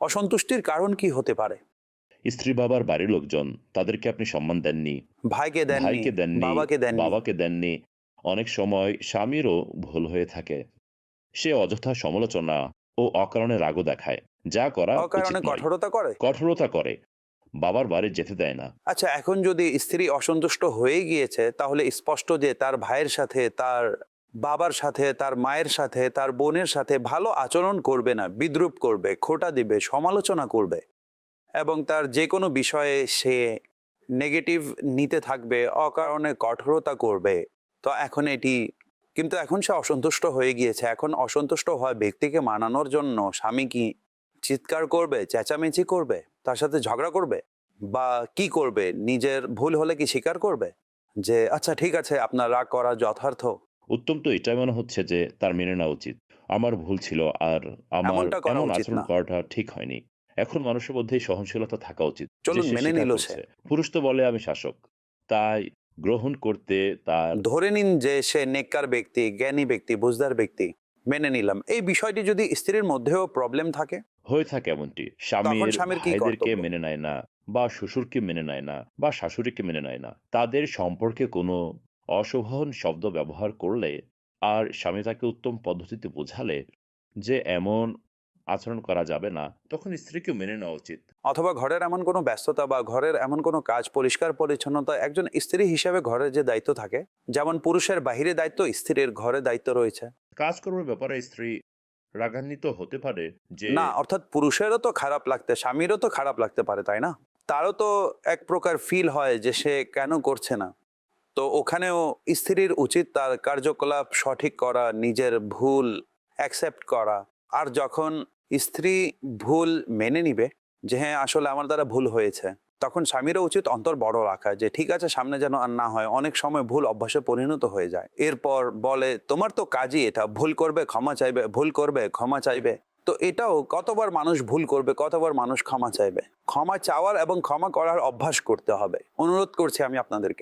অসন্তুষ্টির কারণ কি হতে পারে? স্ত্রী বাবার বাড়ির লোকজন তাদেরকে আপনি সম্মান দেননি। ভাইকে দেননি ভাইকে দেননি বাবাকে দেননি। বাবাকে দেননি। অনেক সময় স্বামীরও ভুল হয়ে থাকে। সে অযথা সমালোচনা ও অকারণে রাগও দেখায়। যা করা অকারণে কঠোরতা করে? কঠোরতা করে। বাবার বাড়ি যেতে দেয় না। আচ্ছা এখন যদি স্ত্রী অসন্তুষ্ট হয়ে গিয়েছে তাহলে স্পষ্ট যে তার ভাইয়ের সাথে তার বাবার সাথে, তার মায়ের সাথে, তার বোনের সাথে ভালো আচরণ করবে না, বিদ্রুপ করবে, খোটা দিবে, সমালোচনা করবে এবং তার যে কোনো বিষয়ে সে নেগেটিভ নিতে থাকবে, অকারণে কঠোরতা করবে। তো এখন এটি, কিন্তু এখন সে অসন্তুষ্ট হয়ে গিয়েছে। এখন অসন্তুষ্ট হওয়া ব্যক্তিকে মানানোর জন্য স্বামী কি চিৎকার করবে, চেঁচামেচি করবে, তার সাথে ঝগড়া করবে? বা কি করবে? নিজের ভুল হলে কি স্বীকার করবে? যে আচ্ছা ঠিক আছে, আপনার রাগ করা যথার্থ। উত্তম তো এটাই মনে হচ্ছে যে তার মেনে নেওয়া উচিত। আমার ভুল ছিল আর আমার এমন আচরণ করাটা ঠিক হয়নি। এখন মানুষের মধ্যে সহনশীলতা থাকা উচিত মেনে নিল সে। পুরুষ তো বলে আমি শাসক। তাই গ্রহণ করতে তার ধরে নিন যে সে নেককার ব্যক্তি জ্ঞানী ব্যক্তি বুঝদার ব্যক্তি মেনে নিলাম। এই বিষয়টি যদি স্ত্রীর মধ্যেও প্রবলেম থাকে? হয়ে থাকে এমনটি। ভাইদেরকে মেনে নেয় না বা শ্বশুরকে মেনে নেয় না বা শাশুড়িকে মেনে নেয় না। তাদের সম্পর্কে কোনো অশোভন শব্দ ব্যবহার করলে আর স্বামী তাকে উত্তম পদ্ধতিতে বোঝালে যে এমন আচরণ করা যাবে না তখন স্ত্রীকে মেনে নেওয়া উচিত। অথবা ঘরের এমন কোনো ব্যস্ততা বা ঘরের এমন কোনো কাজ পরিষ্কার পরিচ্ছন্নতা একজন স্ত্রী হিসাবে ঘরের যে দায়িত্ব থাকে যেমন পুরুষের বাহিরে দায়িত্ব স্ত্রীর ঘরে দায়িত্ব রয়েছে। কাজকর্মের ব্যাপারে স্ত্রী রাগান্বিত হতে পারে যে না অর্থাৎ পুরুষেরও তো খারাপ লাগতে স্বামীরও তো খারাপ লাগতে পারে তাই না? তারও তো এক প্রকার ফিল হয় যে সে কেন করছে না। তো ওখানেও স্ত্রীর উচিত তার কার্যকলাপ সঠিক করা, নিজের ভুল অ্যাকসেপ্ট করা। আর যখন স্ত্রী ভুল মেনে নিবে যে হ্যাঁ আসলে আমার দ্বারা ভুল হয়েছে, তখন স্বামীরও উচিত অন্তর বড় রাখা যে, ঠিক আছে, সামনে যেন আর না হয়। অনেক সময় ভুল অভ্যাসে পরিণত হয়ে যায়। এরপর বলে, তোমার তো কাজই এটা, ভুল করবে, ক্ষমা চাইবে, ভুল করবে, ক্ষমা চাইবে। তো এটাও কতবার মানুষ ভুল করবে, কতবার মানুষ ক্ষমা চাইবে? ক্ষমা চাওয়ার এবং ক্ষমা করার অভ্যাস করতে হবে। অনুরোধ করছি আমি আপনাদেরকে।